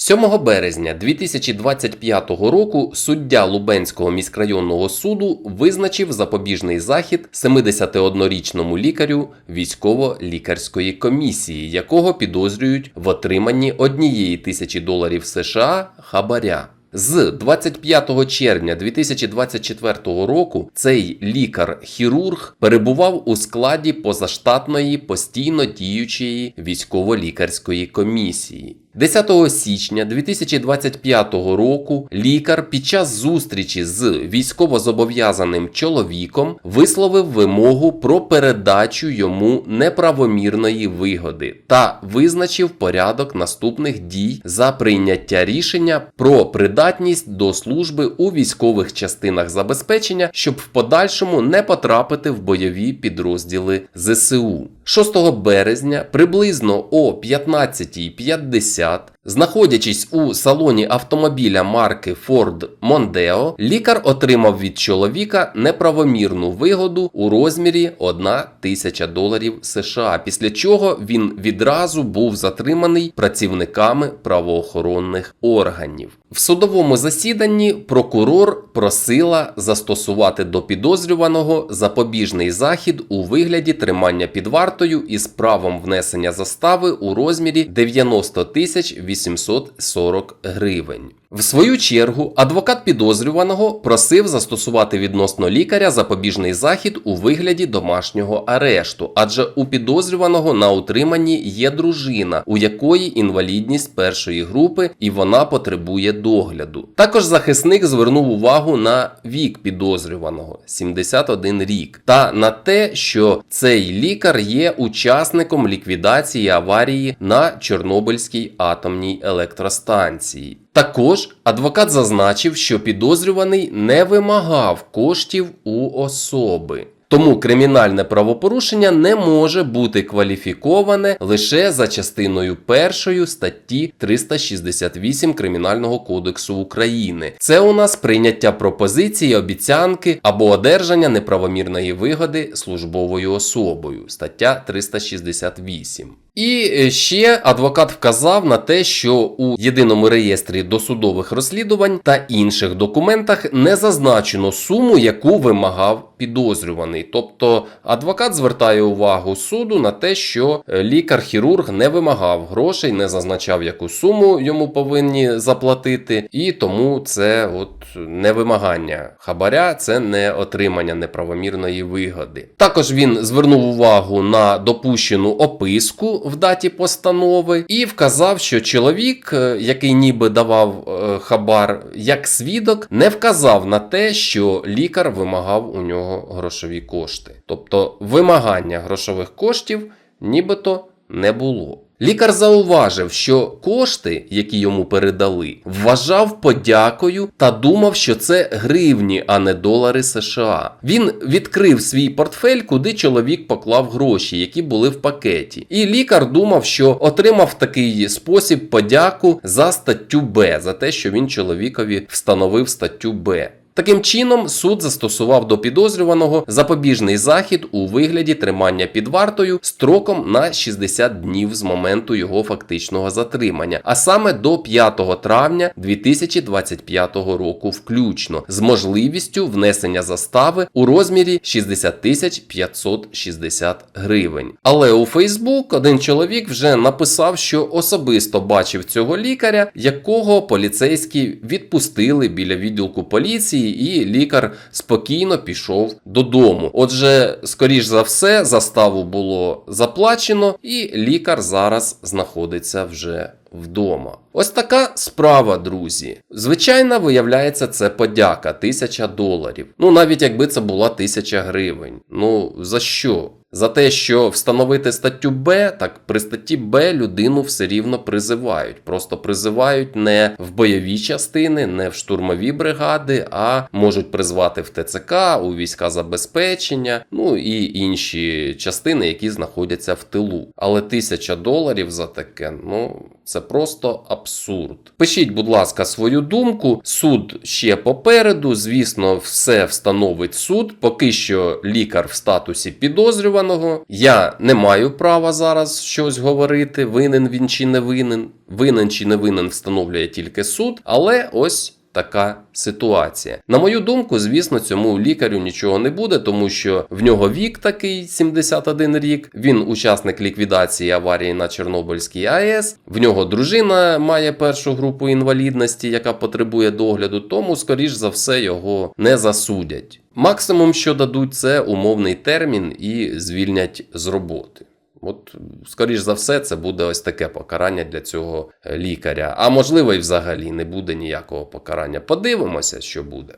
7 березня 2025 року суддя Лубенського міськрайонного суду визначив запобіжний захід 71-річному лікарю військово-лікарської комісії, якого підозрюють в отриманні однієї тисячі доларів США хабаря. З 25 червня 2024 року цей лікар-хірург перебував у складі позаштатної постійно діючої військово-лікарської комісії. 10 січня 2025 року лікар під час зустрічі з військовозобов'язаним чоловіком висловив вимогу про передачу йому неправомірної вигоди та визначив порядок наступних дій за прийняття рішення про придатність до служби у військових частинах забезпечення, щоб в подальшому не потрапити в бойові підрозділи ЗСУ. 6 березня приблизно о 15.50 Знаходячись у салоні автомобіля марки Ford Mondeo, лікар отримав від чоловіка неправомірну вигоду у розмірі 1 тисяча доларів США, після чого він відразу був затриманий працівниками правоохоронних органів. В судовому засіданні прокурор просила застосувати до підозрюваного запобіжний захід у вигляді тримання під вартою із правом внесення застави у розмірі 90 тисяч 840 гривень. В свою чергу адвокат підозрюваного просив застосувати відносно лікаря запобіжний захід у вигляді домашнього арешту, адже у підозрюваного на утриманні є дружина, у якої інвалідність першої групи і вона потребує догляду. Також захисник звернув увагу на вік підозрюваного 71 рік, та на те, що цей лікар є учасником ліквідації аварії на Чорнобильській атомній електростанції. Також адвокат зазначив, що підозрюваний не вимагав коштів у особи. Тому кримінальне правопорушення не може бути кваліфіковане лише за частиною першої статті 368 Кримінального кодексу України. Це у нас прийняття пропозиції, обіцянки або одержання неправомірної вигоди службовою особою. Стаття 368. І е, ще адвокат вказав на те, що у єдиному реєстрі досудових розслідувань та інших документах не зазначено суму, яку вимагав підозрюваний. Тобто адвокат звертає увагу суду на те, що е, лікар-хірург не вимагав грошей, не зазначав, яку суму йому повинні заплатити, і тому це от невимагання хабаря, це не отримання неправомірної вигоди. Також він звернув увагу на допущену описку в даті постанови і вказав, що чоловік, е, який ніби давав е, хабар як свідок, не вказав на те, що лікар вимагав у нього грошові кошти. Тобто вимагання грошових коштів нібито не було. Лікар зауважив, що кошти, які йому передали, вважав подякою та думав, що це гривні, а не долари США. Він відкрив свій портфель, куди чоловік поклав гроші, які були в пакеті. І лікар думав, що отримав такий спосіб подяку за статтю Б, за те, що він чоловікові встановив статтю Б. Таким чином, суд застосував до підозрюваного запобіжний захід у вигляді тримання під вартою строком на 60 днів з моменту його фактичного затримання, а саме до 5 травня 2025 року, включно, з можливістю внесення застави у розмірі 60 тисяч 560 гривень. Але у Фейсбук один чоловік вже написав, що особисто бачив цього лікаря, якого поліцейські відпустили біля відділку поліції і лікар спокійно пішов додому. Отже, скоріш за все, заставу було заплачено, і лікар зараз знаходиться вже вдома. Ось така справа, друзі. Звичайно, виявляється, це подяка тисяча доларів. Ну, навіть якби це була тисяча гривень. Ну за що? За те, що встановити статтю Б, так при статті Б людину все рівно призивають. Просто призивають не в бойові частини, не в штурмові бригади, а можуть призвати в ТЦК, у війська забезпечення, ну і інші частини, які знаходяться в тилу. Але тисяча доларів за таке, ну. Це просто абсурд. Пишіть, будь ласка, свою думку. Суд ще попереду. Звісно, все встановить суд. Поки що лікар в статусі підозрюваного. Я не маю права зараз щось говорити, винен він чи не винен. Винен чи не винен встановлює тільки суд, але ось. Така ситуація. На мою думку, звісно, цьому лікарю нічого не буде, тому що в нього вік такий 71 рік. Він учасник ліквідації аварії на Чорнобильській АЕС. В нього дружина має першу групу інвалідності, яка потребує догляду, тому, скоріш за все, його не засудять. Максимум, що дадуть, це умовний термін і звільнять з роботи. От, скоріш за все, це буде ось таке покарання для цього е, лікаря. А можливо, і взагалі не буде ніякого покарання. Подивимося, що буде.